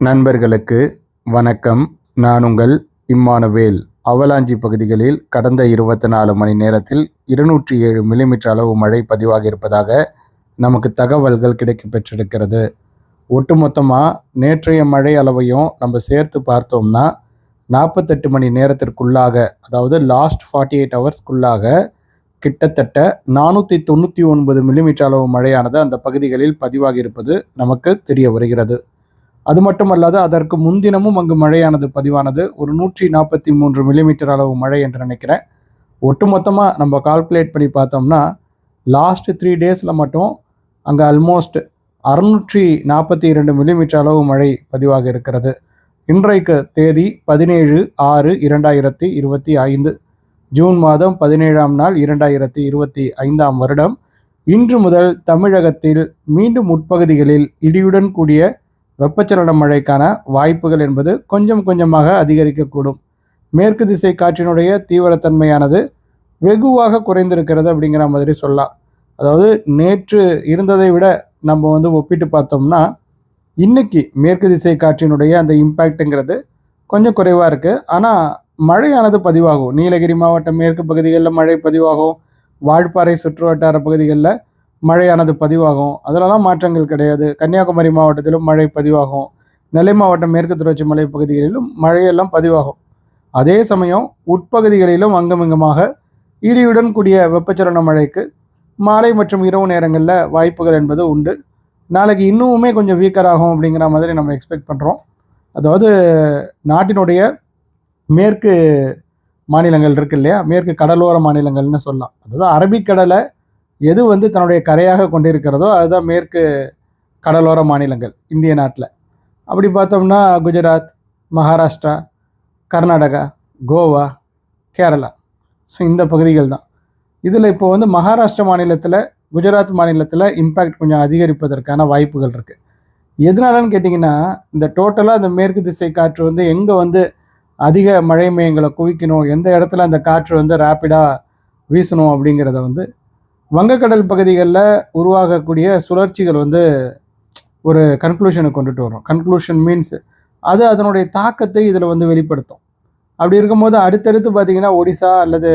நண்பர்களுக்கு வணக்கம். நான் உங்கள் இம்மானுவேல். அவலாஞ்சி பகுதிகளில் கடந்த இருபத்தி நாலு மணி நேரத்தில் இருநூற்றி ஏழு மில்லிமீட்டர் அளவு மழை பதிவாகி இருப்பதாக நமக்கு தகவல்கள் கிடைக்க பெற்றிருக்கிறது ஒட்டுமொத்தமாக நேற்றைய மழை அளவையும் நம்ம சேர்த்து பார்த்தோம்னா நாற்பத்தெட்டு மணி நேரத்திற்குள்ளாக அதாவது லாஸ்ட் ஃபார்ட்டி எயிட் ஹவர்ஸ்க்குள்ளாக கிட்டத்தட்ட நானூற்றி தொண்ணூற்றி ஒன்பது மில்லிமீட்டர் அளவு மழையானது அந்த பகுதிகளில் பதிவாகி இருப்பது நமக்கு தெரிய வருகிறது. அது மட்டுமல்லாது அதற்கு முன்தினமும் அங்கு மழையானது பதிவானது. ஒரு நூற்றி நாற்பத்தி மூன்று மில்லிமீட்டர் அளவு மழை என்று நினைக்கிறேன். ஒட்டுமொத்தமாக நம்ம கால்குலேட் பண்ணி பார்த்தோம்னா லாஸ்ட் த்ரீ டேஸில் மட்டும் அங்கே அல்மோஸ்ட் அறுநூற்றி நாற்பத்தி இரண்டு மில்லிமீட்டர் அளவு மழை பதிவாக இருக்கிறது. இன்றைக்கு தேதி பதினேழு ஆறு இரண்டாயிரத்தி இருபத்தி ஐந்து. ஜூன் மாதம் பதினேழாம் நாள் இரண்டாயிரத்தி இருபத்தி ஐந்தாம் வருடம். இன்று முதல் தமிழகத்தில் மீண்டும் உட்பகுதிகளில் இடியுடன் கூடிய வெப்பச்சலன மழைக்கான வாய்ப்புகள் என்பது கொஞ்சம் கொஞ்சமாக அதிகரிக்கக்கூடும். மேற்கு திசை காற்றினுடைய தீவிரத்தன்மையானது வெகுவாக குறைந்திருக்கிறது அப்படிங்கிற மாதிரி சொல்லலாம். அதாவது நேற்று இருந்ததை விட நம்ம வந்து ஒப்பிட்டு பார்த்தோம்னா இன்னைக்கு மேற்கு திசை காற்றினுடைய அந்த இம்பேக்ட்டுங்கிறது கொஞ்சம் குறைவாக இருக்குது ஆனால் மழையானது பதிவாகும். நீலகிரி மாவட்டம் மேற்கு பகுதிகளில் மழை பதிவாகும். வால்பாறை சுற்று வட்டார பகுதிகளில் மழையானது பதிவாகும். அதிலலாம் மாற்றங்கள் கிடையாது. கன்னியாகுமரி மாவட்டத்திலும் மழை பதிவாகும். நெல்லை மாவட்டம் மேற்கு தொடர்ச்சி மலை பகுதிகளிலும் மழையெல்லாம் பதிவாகும். அதே சமயம் உட்பகுதிகளிலும் அங்கமிங்கமாக இடியுடன் கூடிய வெப்பச்சலன மழைக்கு மாலை மற்றும் இரவு நேரங்களில் வாய்ப்புகள் என்பது உண்டு. நாளைக்கு இன்னுமே கொஞ்சம் வீக்கர் ஆகும் அப்படிங்கிற மாதிரி நம்ம எக்ஸ்பெக்ட் பண்ணுறோம் அதாவது நாட்டினுடைய மேற்கு மாநிலங்கள் இருக்கு இல்லையா? மேற்கு கடலோர மாநிலங்கள்னு சொல்லலாம். அதாவது அரபிக்கடலை எது வந்து தன்னுடைய கரையாக கொண்டிருக்கிறதோ அதுதான் மேற்கு கடலோர மாநிலங்கள் இந்திய நாட்டில். அப்படி பார்த்தோம்னா குஜராத் மகாராஷ்டிரா கர்நாடகா கோவா கேரளா. ஸோ இந்த பகுதிகள் தான். இதில் இப்போ வந்து மகாராஷ்டிரா மாநிலத்தில் குஜராத் மாநிலத்தில் இம்பேக்ட் கொஞ்சம் அதிகரிப்பதற்கான வாய்ப்புகள் இருக்குது எதனாலன்னு கேட்டிங்கன்னா இந்த டோட்டலாக அந்த மேற்கு திசை காற்று வந்து எங்கே வந்து அதிக மழை மேயங்களை குவிக்கணும் எந்த இடத்துல அந்த காற்று வந்து ரேப்பிடாக வீசணும் அப்படிங்கிறத வந்து வங்கக்கடல் பகுதிகளில் உருவாகக்கூடிய சுழற்சிகள் வந்து ஒரு கன்க்ளூஷனுக்கு கொண்டுட்டு வரும். கன்க்ளூஷன் மீன்ஸ் அது அதனுடைய தாக்கத்தை இதில் வந்து வெளிப்படுத்தும். அப்படி இருக்கும்போது அடுத்தடுத்து பார்த்திங்கன்னா ஒடிசா அல்லது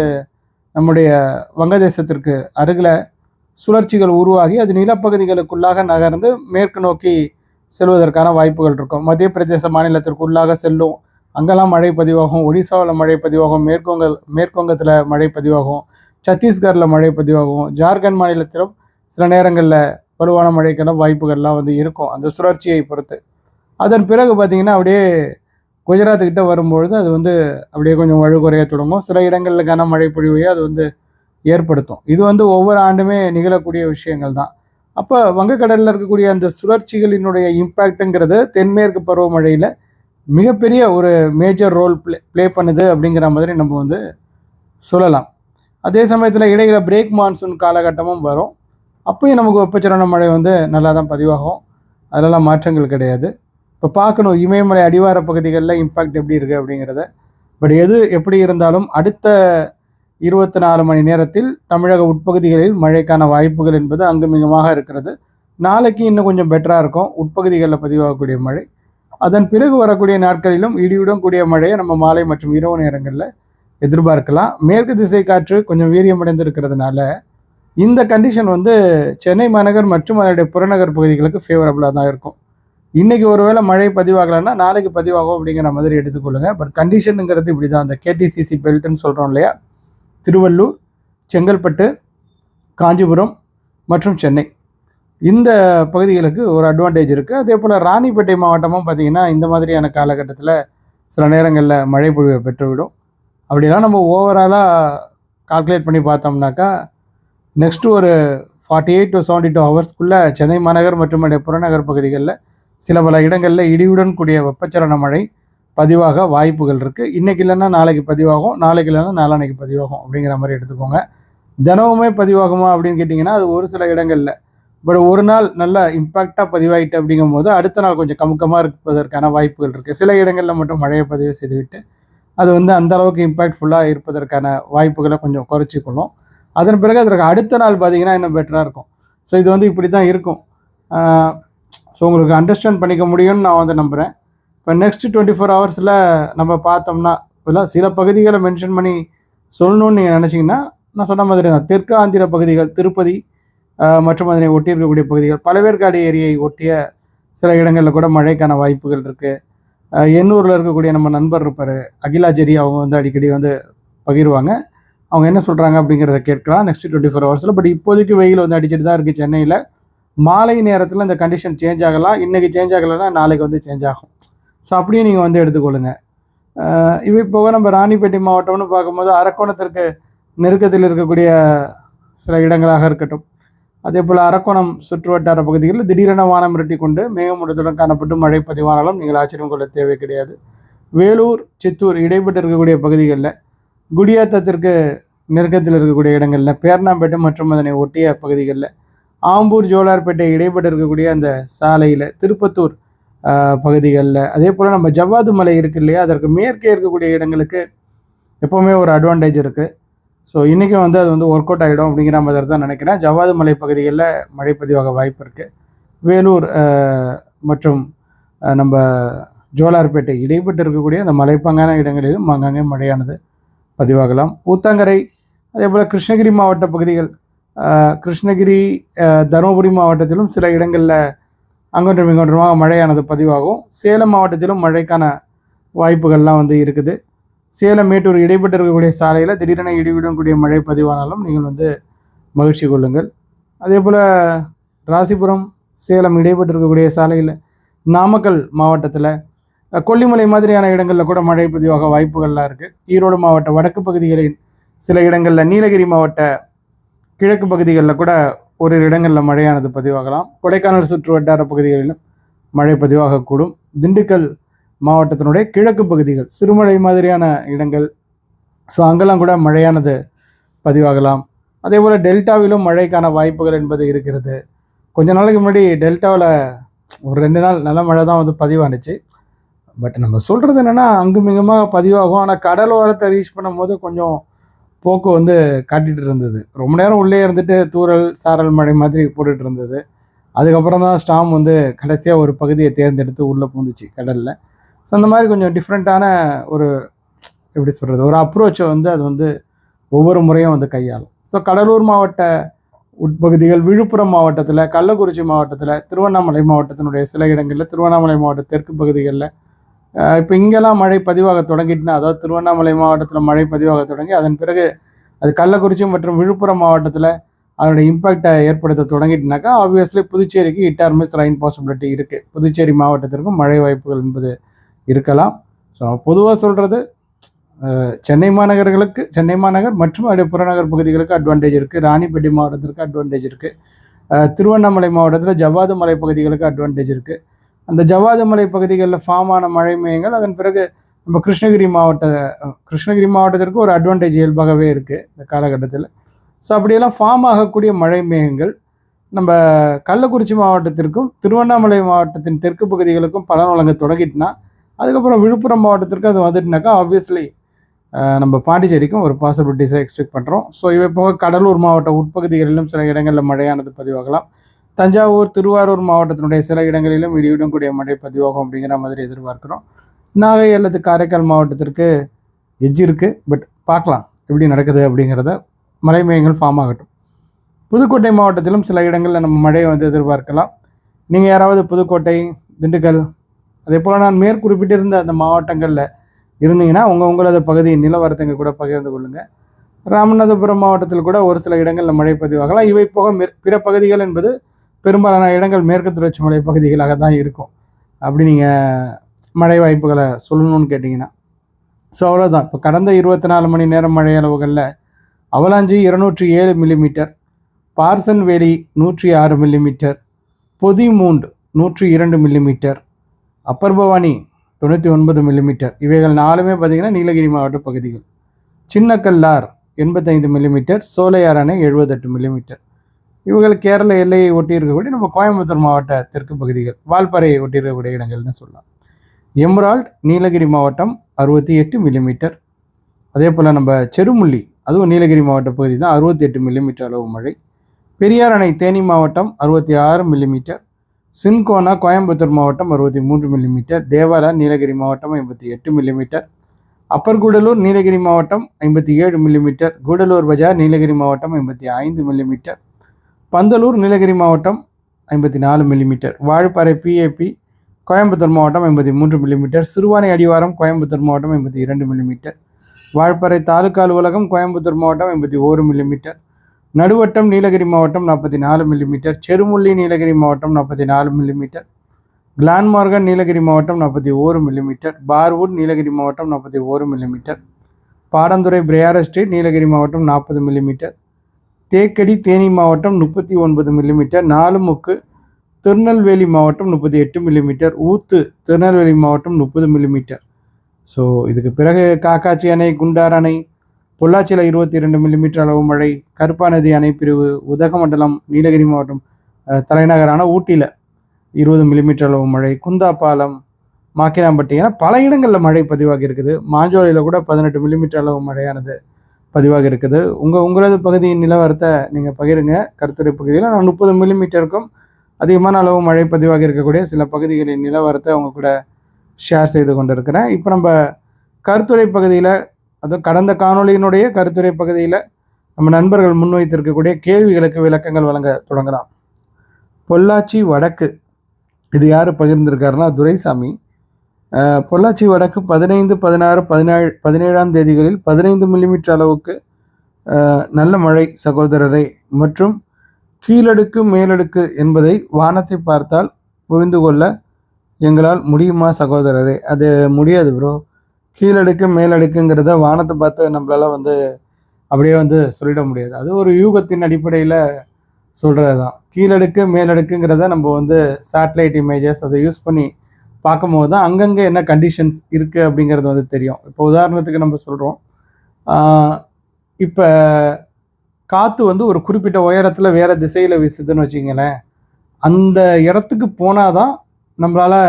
நம்முடைய வங்கதேசத்திற்கு அருகில் சுழற்சிகள் உருவாகி அது நிலப்பகுதிகளுக்குள்ளாக நகர்ந்து மேற்கு நோக்கி செல்வதற்கான வாய்ப்புகள் இருக்கும். மத்திய பிரதேச மாநிலத்திற்குள்ளாக செல்லும். அங்கெல்லாம் மழை பதிவாகும். ஒடிசாவில் மழை பதிவாகும். மேற்குவங்க மேற்கொங்கத்தில் மழை பதிவாகும். சத்தீஸ்கரில் மழை பதிவாகும். ஜார்க்கண்ட் மாநிலத்திலும் சில நேரங்களில் வலுவான மழைக்கெல்லாம் வாய்ப்புகள்லாம் வந்து இருக்கும். அந்த சுழற்சியை பொறுத்து. அதன் பிறகு பார்த்திங்கன்னா அப்படியே குஜராத்துக்கிட்ட வரும்பொழுது அது வந்து அப்படியே கொஞ்சம் வழுகுறைய தொடங்கும். சில இடங்களில் கனமழை பொழிவையை அது வந்து ஏற்படுத்தும். இது வந்து ஒவ்வொரு ஆண்டுமே நிகழக்கூடிய விஷயங்கள் தான். அப்போ வங்கக்கடலில் இருக்கக்கூடிய அந்த சுழற்சிகளினுடைய இம்பேக்ட்டுங்கிறது தென்மேற்கு பருவமழையில் மிகப்பெரிய ஒரு மேஜர் ரோல் ப்ளே ப்ளே பண்ணுது அப்படிங்கிற மாதிரி நம்ம வந்து சொல்லலாம். அதே சமயத்தில் இடையில பிரேக் மான்சூன் காலகட்டமும் வரும். அப்பயும் நமக்கு வெப்பச்சலன மழை வந்து நல்லா தான் பதிவாகும். அதெல்லாம் மாற்றங்கள் கிடையாது. இப்போ பார்க்கணும் இமயமலை அடிவார பகுதிகளில் இம்பேக்ட் எப்படி இருக்குது அப்படிங்கிறத. பட் எது எப்படி இருந்தாலும் அடுத்த இருபத்தி நாலு மணி நேரத்தில் தமிழக உட்பகுதிகளில் மழைக்கான வாய்ப்புகள் என்பது அங்குமிகமாக இருக்கிறது. நாளைக்கு இன்னும் கொஞ்சம் பெட்டராக இருக்கும். உட்பகுதிகளில் பதிவாகக்கூடிய மழை. அதன் பிறகு வரக்கூடிய நாட்களிலும் இடியுடன் கூடிய மழையை நம்ம மாலை மற்றும் இரவு நேரங்களில் எதிர்பார்க்கலாம். மேற்கு திசை காற்று கொஞ்சம் வீரியமடைந்து இருக்கிறதுனால இந்த கண்டிஷன் வந்து சென்னை மாநகர் மற்றும் அதனுடைய புறநகர் பகுதிகளுக்கு ஃபேவரபுளாக தான் இருக்கும். இன்றைக்கி ஒருவேளை மழை பதிவாகலைன்னா நாளைக்கு பதிவாகும் அப்படிங்கிற மாதிரி எடுத்துக்கொள்ளுங்கள் பட் கண்டிஷனுங்கிறது இப்படி தான் அந்த கேடிசிசி பெல்ட்னு சொல்கிறோம் இல்லையா? திருவள்ளூர் செங்கல்பட்டு காஞ்சிபுரம் மற்றும் சென்னை. இந்த பகுதிகளுக்கு ஒரு அட்வான்டேஜ் இருக்குது அதே போல் ராணிப்பேட்டை மாவட்டமும் பார்த்திங்கன்னா இந்த மாதிரியான காலகட்டத்தில் சில நேரங்களில் மழை பொழிவை பெற்றுவிடும். அப்படிலாம் நம்ம ஓவராலாக கால்குலேட் பண்ணி பார்த்தோம்னாக்கா நெக்ஸ்ட்டு ஒரு forty eight to seventy two ஹவர்ஸ்க்குள்ளே Chennai மாநகர் மற்றும் அதனுடைய புறநகர் பகுதிகளில் சில பல இடங்களில் இடியுடன் கூடிய வெப்பச்சலன மழை பதிவாக வாய்ப்புகள் இருக்குது இன்றைக்கி இல்லைன்னா நாளைக்கு பதிவாகும் நாளைக்கு இல்லைன்னா நாளானைக்கு பதிவாகும் அப்படிங்கிற மாதிரி எடுத்துக்கோங்க. தினமுமே பதிவாகுமா அப்படின்னு கேட்டிங்கன்னா அது ஒரு சில இடங்களில். பட் ஒரு நாள் நல்லா இம்பேக்டாக பதிவாயிட்டு அப்படிங்கும் போது அடுத்த நாள் கொஞ்சம் கமுக்கமாக இருப்பதற்கான வாய்ப்புகள் இருக்குது சில இடங்களில் மட்டும் மழையை பதிவு செய்துவிட்டு அது வந்து அந்த அளவுக்கு இம்பேக்ட்ஃபுல்லாக இருப்பதற்கான வாய்ப்புகளை கொஞ்சம் குறைச்சிக்கொள்ளும். அதன் பிறகு அதற்கு அடுத்த நாள் பார்த்தீங்கன்னா இன்னும் பெட்டராக இருக்கும். ஸோ இது வந்து இப்படி தான் இருக்கும் ஸோ உங்களுக்கு அண்டர்ஸ்டாண்ட் பண்ணிக்க முடியும்னு நான் வந்து நம்புகிறேன் இப்போ நெக்ஸ்ட் டுவெண்ட்டி ஃபோர் ஹவர்ஸில் நம்ம பார்த்தோம்னா இல்லை சில பகுதிகளை மென்ஷன் பண்ணி சொல்லணும்னு நீங்கள் நினச்சிங்கன்னா நான் சொன்ன மாதிரி தான் தெற்கு ஆந்திர பகுதிகள் திருப்பதி மற்றும் அதனை ஒட்டி இருக்கக்கூடிய பகுதிகள் பழவேற்காடு ஏரியை ஒட்டிய சில இடங்களில் கூட மழைக்கான வாய்ப்புகள் இருக்குது எண்ணூரில் இருக்கக்கூடிய நம்ம நண்பர் இருப்பார் அகிலா ஜெரி அவங்க வந்து அடிக்கடி வந்து பகிர்வாங்க. அவங்க என்ன சொல்கிறாங்க அப்படிங்கிறத கேட்கலாம் நெக்ஸ்ட் டுவெண்ட்டி ஃபோர் ஹவர்ஸில் பட் இப்போதைக்கு வெயில் வந்து அடிச்சுட்டு தான் இருக்குது சென்னையில். மாலை நேரத்தில் இந்த கண்டிஷன் சேஞ்ச் ஆகலாம். இன்றைக்கி சேஞ்ச் ஆகலைன்னா நாளைக்கு வந்து சேஞ்ச் ஆகும். ஸோ அப்படியே நீங்கள் வந்து எடுத்துக்கொள்ளுங்க. இவை போக நம்ம ராணிப்பேட்டை மாவட்டம்னு பார்க்கும்போது அரக்கோணத்திற்கு நெருக்கத்தில் இருக்கக்கூடிய சில இடங்களாக இருக்கட்டும். அதே போல் அரக்கோணம் சுற்றுவட்டார பகுதிகளில் திடீரென வானம் இரட்டி கொண்டு மேகமூட்டத்துடன் காணப்பட்டு மழை பதிவானாலும் நீங்கள் ஆச்சரியம் கொள்ள தேவை கிடையாது. வேலூர் சித்தூர் இடைப்பட்டு இருக்கக்கூடிய பகுதிகளில் குடியாத்தத்திற்கு நெருக்கத்தில் இருக்கக்கூடிய இடங்களில் பேர்ணாம்பேட்டை மற்றும் அதனை ஒட்டிய பகுதிகளில் ஆம்பூர் ஜோலார்பேட்டை இடைப்பட்டு இருக்கக்கூடிய அந்த சாலையில் திருப்பத்தூர் பகுதிகளில் அதே போல் நம்ம ஜவ்வாது மலை இருக்கு இல்லையா? அதற்கு மேற்கே இருக்கக்கூடிய இடங்களுக்கு எப்போவுமே ஒரு அட்வான்டேஜ் இருக்குது ஸோ இன்றைக்கும் வந்து அது வந்து ஒர்க் அவுட் ஆகிடும் அப்படிங்கிற மாதிரி தான் நினைக்கிறேன். ஜவ்வாது மலை பகுதிகளில் மழை பதிவாக வாய்ப்பு இருக்குது வேலூர் மற்றும் நம்ம ஜோலார்பேட்டை இடைப்பட்டு இருக்கக்கூடிய அந்த மலைப்பாங்கான இடங்களிலும் அங்கங்கே மழையானது பதிவாகலாம். ஊத்தங்கரை அதே போல் கிருஷ்ணகிரி மாவட்ட பகுதிகள் கிருஷ்ணகிரி தருமபுரி மாவட்டத்திலும் சில இடங்களில் அங்கொன்றும் இங்கொன்றுமாக மழையானது பதிவாகும். சேலம் மாவட்டத்திலும் மழைக்கான வாய்ப்புகள்லாம் வந்து இருக்குது. சேலம் மேட்டூர் இடைப்பட்டு இருக்கக்கூடிய சாலையில் திடீரென இடிவிடக்கூடிய மழை பதிவானாலும் நீங்கள் வந்து மகிழ்ச்சி கொள்ளுங்கள். அதே போல் ராசிபுரம் சேலம் இடைப்பட்டு இருக்கக்கூடிய சாலையில் நாமக்கல் மாவட்டத்தில் கொல்லிமலை மாதிரியான இடங்களில் கூட மழை பதிவாக வாய்ப்புகள்லாம் இருக்குது ஈரோடு மாவட்ட வடக்கு பகுதிகளில் சில இடங்களில் நீலகிரி மாவட்ட கிழக்கு பகுதிகளில் கூட ஒரு இடங்களில் மழையானது பதிவாகலாம். கொடைக்கானல் சுற்று வட்டார பகுதிகளிலும் மழை பதிவாகக்கூடும். திண்டுக்கல் மாவட்டத்தினுடைய கிழக்கு பகுதிகள் சிறுமலை மாதிரியான இடங்கள். ஸோ அங்கெல்லாம் கூட மழையானது பதிவாகலாம். அதே போல் டெல்டாவிலும் மழைக்கான வாய்ப்புகள் என்பது இருக்கிறது. கொஞ்ச நாளைக்கு முன்னாடி டெல்டாவில் ஒரு ரெண்டு நாள் நல்ல மழை தான் வந்து பதிவானுச்சு. பட் நம்ம சொல்கிறது என்னென்னா அங்குமிகமாக பதிவாகும். ஆனால் கடலோரத்தை ரீச் பண்ணும்போது கொஞ்சம் போக்கு வந்து காட்டிகிட்டு இருந்தது. ரொம்ப நேரம் உள்ளே இருந்துட்டு தூரல் சாரல் மழை மாதிரி போட்டுட்டு இருந்தது. அதுக்கப்புறம் தான் ஸ்டாம் வந்து கடைசியாக ஒரு பகுதியை தேர்ந்தெடுத்து உள்ளே பூந்துச்சு கடலில். ஸோ அந்த மாதிரி கொஞ்சம் டிஃப்ரெண்ட்டான ஒரு எப்படி சொல்கிறது ஒரு அப்ரோச்சை வந்து அது வந்து ஒவ்வொரு முறையும் வந்து கையாளும். ஸோ கடலூர் மாவட்ட உட்பகுதிகள் விழுப்புரம் மாவட்டத்தில் கள்ளக்குறிச்சி மாவட்டத்தில் திருவண்ணாமலை மாவட்டத்தினுடைய சில இடங்களில் திருவண்ணாமலை மாவட்ட தெற்கு பகுதிகளில் இப்போ இங்கெல்லாம் மழை பதிவாக தொடங்கிட்டுனா அதாவது திருவண்ணாமலை மாவட்டத்தில் மழை பதிவாக தொடங்கி அதன் பிறகு அது கள்ளக்குறிச்சி மற்றும் விழுப்புரம் மாவட்டத்தில் அதனுடைய இம்பேக்டை ஏற்படுத்த தொடங்கிட்டுனாக்கா ஆப்வியஸ்லி புதுச்சேரிக்கு இட்டார்மிஸ் ரெயின் பாசிபிலிட்டி இருக்குது புதுச்சேரி மாவட்டத்திற்கும் மழை வாய்ப்புகள் என்பது இருக்கலாம். ஸோ பொதுவாக சொல்கிறது சென்னை மாநகர்களுக்கு சென்னை மாநகர் மற்றும் அப்படியே புறநகர் பகுதிகளுக்கு அட்வான்டேஜ் இருக்குது ராணிப்பேட்டை மாவட்டத்திற்கு அட்வான்டேஜ் இருக்குது திருவண்ணாமலை மாவட்டத்தில் ஜவ்வாது மலை பகுதிகளுக்கு அட்வான்டேஜ் இருக்குது அந்த ஜவ்வாது மலை பகுதிகளில் ஃபார்ம் ஆன மழை மேயங்கள் அதன் பிறகு நம்ம கிருஷ்ணகிரி மாவட்ட கிருஷ்ணகிரி மாவட்டத்திற்கு ஒரு அட்வான்டேஜ் இயல்பாகவே இருக்குது இந்த காலகட்டத்தில். ஸோ அப்படியெல்லாம் ஃபார்ம் ஆகக்கூடிய மழை மேகங்கள் நம்ம கள்ளக்குறிச்சி மாவட்டத்திற்கும் திருவண்ணாமலை மாவட்டத்தின் தெற்கு பகுதிகளுக்கும் பலன் வழங்க தொடங்கிட்டுனா அதுக்கப்புறம் விழுப்புரம் மாவட்டத்திற்கு அது வந்துட்டுனாக்கா ஆப்வியஸ்லி நம்ம பாண்டிச்சேரிக்கும் ஒரு பாசிபிலிட்டிஸை எக்ஸ்பெக்ட் பண்ணுறோம் ஸோ இவை போக கடலூர் மாவட்ட உட்பகுதிகளிலும் சில இடங்களில் மழையானது பதிவாகலாம். தஞ்சாவூர் திருவாரூர் மாவட்டத்தினுடைய சில இடங்களிலும் இடியுடன் கூடிய மழை பதிவாகும் அப்படிங்கிற மாதிரி எதிர்பார்க்குறோம். நாகை அல்லது காரைக்கால் மாவட்டத்திற்கு எஜ் இருக்குது பட் பார்க்கலாம் எப்படி நடக்குது அப்படிங்கிறத மழை மையங்கள் ஃபார்ம் ஆகட்டும். புதுக்கோட்டை மாவட்டத்திலும் சில இடங்களில் நம்ம மழையை வந்து எதிர்பார்க்கலாம். நீங்கள் யாராவது புதுக்கோட்டை திண்டுக்கல் அதே போல் நான் மேற்குறிப்பிட்டிருந்த அந்த மாவட்டங்களில் இருந்தீங்கன்னா உங்கள் உங்களது பகுதியை நிலவரத்தைங்க கூட பகிர்ந்து கொள்ளுங்கள் ராமநாதபுரம் மாவட்டத்தில் கூட ஒரு சில இடங்களில் மழை பதிவாகலாம். இவை போக மேற்- பிற பகுதிகள் என்பது பெரும்பாலான இடங்கள் மேற்கு தொடர்ச்சி மலை பகுதிகளாக தான் இருக்கும். அப்படி நீங்கள் மழை வாய்ப்புகளை சொல்லணும்னு கேட்டிங்கன்னா. ஸோ அவ்வளோதான் இப்போ கடந்த இருபத்தி நாலு மணி நேரம் மழை அளவுகளில் அவலாஞ்சி இருநூற்றி ஏழு மில்லிமீட்டர் பார்சன் வேலி நூற்றி ஆறு மில்லிமீட்டர் பொதிமூண்டு நூற்றி இரண்டு மில்லிமீட்டர் அப்பர் பவானி தொண்ணூற்றி ஒன்பது மில்லிமீட்டர் இவைகள் நாலுமே பார்த்திங்கன்னா நீலகிரி மாவட்ட பகுதிகள். சின்னக்கல்லார் எண்பத்தைந்து மில்லிமீட்டர் சோலையார் அணை எழுபத்தெட்டு மில்லிமீட்டர் இவர்கள் கேரள எல்லையை ஒட்டி இருக்கக்கூடிய நம்ம கோயம்புத்தூர் மாவட்ட தெற்கு பகுதிகள். வால்பாறையை ஒட்டி இருக்கக்கூடிய இடங்கள்னு சொல்லலாம். எம்ரால்ட் நீலகிரி மாவட்டம் அறுபத்தி எட்டு மில்லிமீட்டர் அதே போல் நம்ம செருமுள்ளி அதுவும் நீலகிரி மாவட்ட பகுதி தான் அறுபத்தி எட்டு மில்லிமீட்டர் அளவு மழை. பெரியார் அணை தேனி மாவட்டம் அறுபத்தி ஆறு மில்லிமீட்டர் சின்கோனா கோயம்புத்தூர் மாவட்டம் அறுபத்தி மூன்று மில்லிமீட்டர் தேவாரா நீலகிரி மாவட்டம் ஐம்பத்தி எட்டு மில்லிமீட்டர் அப்பர் கூடலூர் நீலகிரி மாவட்டம் ஐம்பத்தி ஏழு மில்லிமீட்டர் கூடலூர் பஜார் நீலகிரி மாவட்டம் ஐம்பத்தி ஐந்து மில்லிமீட்டர் பந்தலூர் நீலகிரி மாவட்டம் ஐம்பத்தி நாலு மில்லிமீட்டர் வாழப்பாறை பிஏபி கோயம்புத்தூர் மாவட்டம் ஐம்பத்தி மூன்று மில்லிமீட்டர் சிறுவானை அடிவாரம் கோயம்புத்தூர் மாவட்டம் ஐம்பத்தி இரண்டு மில்லிமீட்டர் வாழப்பாறை தாலுக்கா அலுவலகம் கோயம்புத்தூர் மாவட்டம் ஐம்பத்தி ஓரு மில்லிமீட்டர் நடுவட்டம் நீலகிரி மாவட்டம் நாற்பத்தி நாலு மில்லிமீட்டர் செருமுள்ளி நீலகிரி மாவட்டம் நாற்பத்தி நாலு மில்லிமீட்டர் கிளான்மார்கன் நீலகிரி மாவட்டம் நாற்பத்தி ஓரு மில்லிமீட்டர் பார்வுட் நீலகிரி மாவட்டம் நாற்பத்தி ஓரு மில்லிமீட்டர் பாடந்துறை பிரையார ஸ்ட்ரீட் நீலகிரி மாவட்டம் நாற்பது மில்லிமீட்டர் தேக்கடி தேனி மாவட்டம் முப்பத்தி ஒன்பது மில்லிமீட்டர் நாலுமுக்கு திருநெல்வேலி மாவட்டம் முப்பத்தி எட்டு மில்லிமீட்டர் ஊத்து திருநெல்வேலி மாவட்டம் முப்பது மில்லிமீட்டர் ஸோ இதுக்கு பிறகு காக்காச்சி அணை குண்டார் அணை பொள்ளாச்சியில் இருபத்தி இரண்டு மில்லிமீட்டர் அளவு மழை கருப்பா நதி உதகமண்டலம் நீலகிரி மாவட்டம் தலைநகரான ஊட்டியில் இருபது மில்லிமீட்டர் அளவு மழை குந்தாப்பாலம் மாக்கினாம்பட்டி என பல இடங்களில் மழை பதிவாகி இருக்குது. மாஞ்சோலையில் கூட பதினெட்டு மில்லிமீட்டர் அளவு மழையானது பதிவாக இருக்குது. உங்கள் உங்களது பகுதியின் நிலவரத்தை நீங்கள் பகிருங்க. கருத்துரை பகுதியில் நான் முப்பது மில்லிமீட்டருக்கும் அதிகமான அளவு மழை பதிவாக இருக்கக்கூடிய சில பகுதிகளின் நிலவரத்தை அவங்க கூட ஷேர் செய்து கொண்டிருக்கிறேன். இப்போ நம்ம கருத்துரை பகுதியில் அது கடந்த காணொளியினுடைய கருத்துரை பகுதியில் நம்ம நண்பர்கள் முன்வைத்திருக்கக்கூடிய கேள்விகளுக்கு விளக்கங்கள் வழங்க தொடங்கலாம். பொள்ளாச்சி வடக்கு. இது யார் பகிர்ந்திருக்காருன்னா துரைசாமி. பொள்ளாச்சி வடக்கு பதினைந்து பதினாறு பதினேழு பதினேழாம் தேதிகளில் பதினைந்து மில்லிமீட்டர் அளவுக்கு நல்ல மழை சகோதரரை மற்றும் கீழடுக்கு மேலடுக்கு என்பதை வானத்தை பார்த்தால் புரிந்து கொள்ள எங்களால் முடியுமா சகோதரரே? அது முடியாது ப்ரோ கீழடுக்கு மேலடுக்குங்கிறத வானத்தை பார்த்து நம்மளால வந்து அப்படியே வந்து சொல்லிட முடியாது. அது ஒரு யூகத்தின் அடிப்படையில் சொல்கிறது தான் கீழடுக்கு மேலடுக்குங்கிறத நம்ம வந்து சேட்டலைட் இமேஜஸ் அதை யூஸ் பண்ணி பார்க்கும்போது தான் அங்கங்கே என்ன கண்டிஷன்ஸ் இருக்குது அப்படிங்கிறது வந்து தெரியும். இப்போ உதாரணத்துக்கு நம்ம சொல்கிறோம் இப்போ காற்று வந்து ஒரு குறிப்பிட்ட உயரத்தில் வேறு திசையில் வீசுதுன்னு வச்சிங்களேன் அந்த இடத்துக்கு போனால் தான் நம்மளால்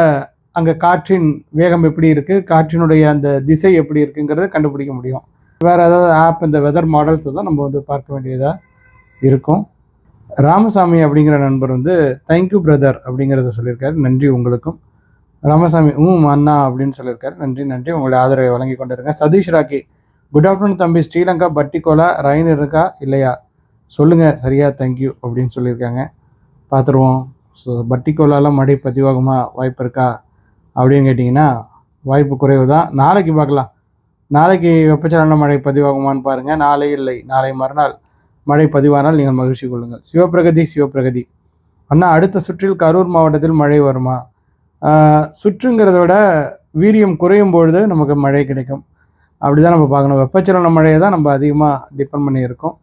அங்கே காற்றின் வேகம் எப்படி இருக்குது காற்றினுடைய அந்த திசை எப்படி இருக்குங்கிறத கண்டுபிடிக்க முடியும். வேறு ஏதாவது ஆப் இந்த வெதர் மாடல்ஸ் தான் நம்ம வந்து பார்க்க வேண்டியதாக இருக்கும். ராமசாமி அப்படிங்கிற நண்பர் வந்து தேங்க்யூ பிரதர் அப்படிங்கிறத சொல்லியிருக்காரு. நன்றி உங்களுக்கும். ராமசாமி ஊம் அண்ணா அப்படின்னு சொல்லியிருக்காரு. நன்றி நன்றி. உங்களுடைய ஆதரவை வழங்கி கொண்டிருங்க சதீஷ் ராக்கி குட் ஆஃப்டர்நூன் தம்பி. ஸ்ரீலங்கா பட்டிக்கோலா ரயின் இருக்கா? இல்லையா? சொல்லுங்கள் சரியா தேங்க்யூ அப்படின்னு சொல்லியிருக்காங்க. பார்த்துருவோம். ஸோ பட்டிக்கோலாலாம் மழை பதிவாகுமா? வாய்ப்பு இருக்கா? அப்படின்னு கேட்டிங்கன்னா வாய்ப்பு குறைவு தான் நாளைக்கு பார்க்கலாம். நாளைக்கு வெப்பச்சலன மழை பதிவாகுமான்னு பாருங்கள் நாளை இல்லை. நாளை மறுநாள் மழை பதிவானால் நீங்கள் மகிழ்ச்சி கொள்ளுங்கள். சிவப்பிரகதி சிவப்பிரகதி. அண்ணா அடுத்த சுற்றில் கரூர் மாவட்டத்தில் மழை வருமா? சுற்றுங்கிறத விட வீரியம் குறையும் பொழுது நமக்கு மழை கிடைக்கும். அப்படி தான் நம்ம பார்க்கணும். வெப்பச்சலன மழையை தான் நம்ம அதிகமாக டிபெண்ட் பண்ணியிருக்கோம்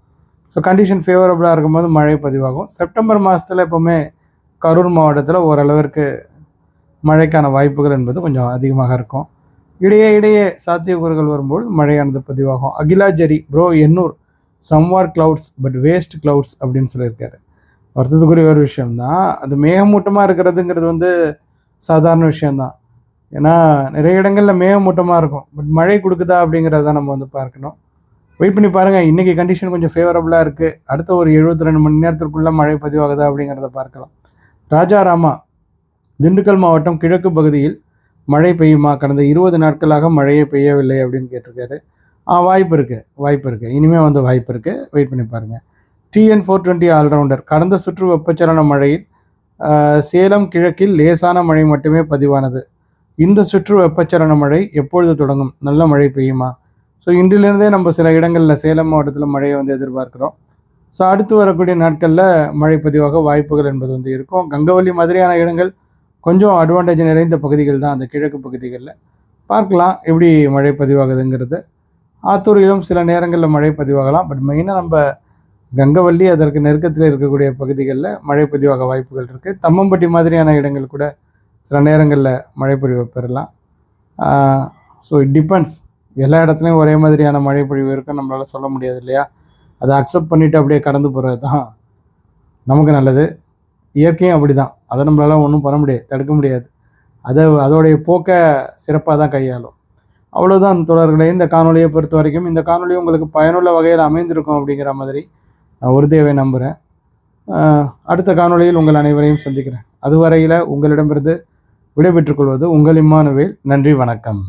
ஸோ கண்டிஷன் ஃபேவரபுளாக இருக்கும்போது மழை பதிவாகும். செப்டம்பர் மாதத்தில் எப்போவுமே கரூர் மாவட்டத்தில் ஓரளவிற்கு மழைக்கான வாய்ப்புகள் என்பது கொஞ்சம் அதிகமாக இருக்கும். இடையே இடையே சாத்தியக்கூறுகள் வரும்போது மழையானது பதிவாகும். Akila Jerry bro Ennore somewhere clouds but waste clouds அப்படின்னு சொல்லியிருக்காரு. வருத்தத்துக்குரிய ஒரு விஷயம்தான். அது மேகமூட்டமாக இருக்கிறதுங்கிறது வந்து சாதாரண விஷயம்தான். ஏன்னா நிறைய இடங்களில் மேகமூட்டமாக இருக்கும். பட் மழை கொடுக்குதா அப்படிங்கிறத நம்ம வந்து பார்க்கணும். வெயிட் பண்ணி பாருங்கள் இன்றைக்கி கண்டிஷன் கொஞ்சம் ஃபேவரபுளாக இருக்குது அடுத்த ஒரு 72 ரெண்டு மணி நேரத்திற்குள்ளே மழை பதிவாகுதா அப்படிங்கிறத பார்க்கலாம். ராஜாராமா திண்டுக்கல் மாவட்டம் கிழக்கு பகுதியில் மழை பெய்யுமா? கடந்த இருபது நாட்களாக மழையே பெய்யவில்லை அப்படின்னு கேட்டிருக்காரு. ஆ வாய்ப்பு இருக்குது வாய்ப்பு இருக்குது இனிமேல் வந்து வாய்ப்பு இருக்குது வெயிட் பண்ணி பாருங்கள் டிஎன் ஃபோர் டுவெண்ட்டி ஆல்ரவுண்டர் கடந்த சுற்று வெப்பச்சலன மழையில் சேலம் கிழக்கில் லேசான மழை மட்டுமே பதிவானது. இந்த சுற்று வெப்பச்சலன மழை எப்பொழுது தொடங்கும்? நல்ல மழை பெய்யுமா? ஸோ இன்றிலிருந்தே நம்ம சில இடங்களில் சேலம் மாவட்டத்தில் மழையை வந்து எதிர்பார்க்குறோம். ஸோ அடுத்து வரக்கூடிய நாட்களில் மழை பதிவாக வாய்ப்புகள் என்பது வந்து இருக்கும். கங்கவல்லி மாதிரியான இடங்கள் கொஞ்சம் அட்வான்டேஜ் நிறைந்த பகுதிகள் தான் அந்த கிழக்கு பகுதிகளில். பார்க்கலாம் எப்படி மழை பதிவாகுதுங்கிறது. ஆத்தூரிலும் சில நேரங்களில் மழை பதிவாகலாம். பட் மெயினாக நம்ம கங்கவல்லி அதற்கு நெருக்கத்தில் இருக்கக்கூடிய பகுதிகளில் மழை பதிவாக வாய்ப்புகள் இருக்குது தம்மம்பட்டி மாதிரியான இடங்கள் கூட சில நேரங்களில் மழை பொழிவு பெறலாம். ஸோ இட் டிபெண்ட்ஸ் எல்லா இடத்துலையும் ஒரே மாதிரியான மழை பொழிவு இருக்கும் நம்மளால் சொல்ல முடியாது இல்லையா? அதை அக்செப்ட் பண்ணிவிட்டு அப்படியே கடந்து போகிறது தான் நமக்கு நல்லது. இயற்கையும் அப்படி தான் அதை நம்மளால் ஒன்றும் பண்ண முடியாது தடுக்க முடியாது. அதை அதோடைய போக்கை சிறப்பாக தான் கையாளும். அவ்வளோதான் தொடர்களே இந்த காணொலியை பொறுத்த வரைக்கும் இந்த காணொலி உங்களுக்கு பயனுள்ள வகையில் அமைந்திருக்கும் அப்படிங்கிற மாதிரி நான் உறுதியாகவே நம்புகிறேன் அடுத்த காணொளியில் உங்கள் அனைவரையும் சந்திக்கிறேன். அதுவரையில் உங்களிடமிருந்து விடைபெற்றுக் கொள்வது உங்கள் இம்மானுவேல். நன்றி வணக்கம்.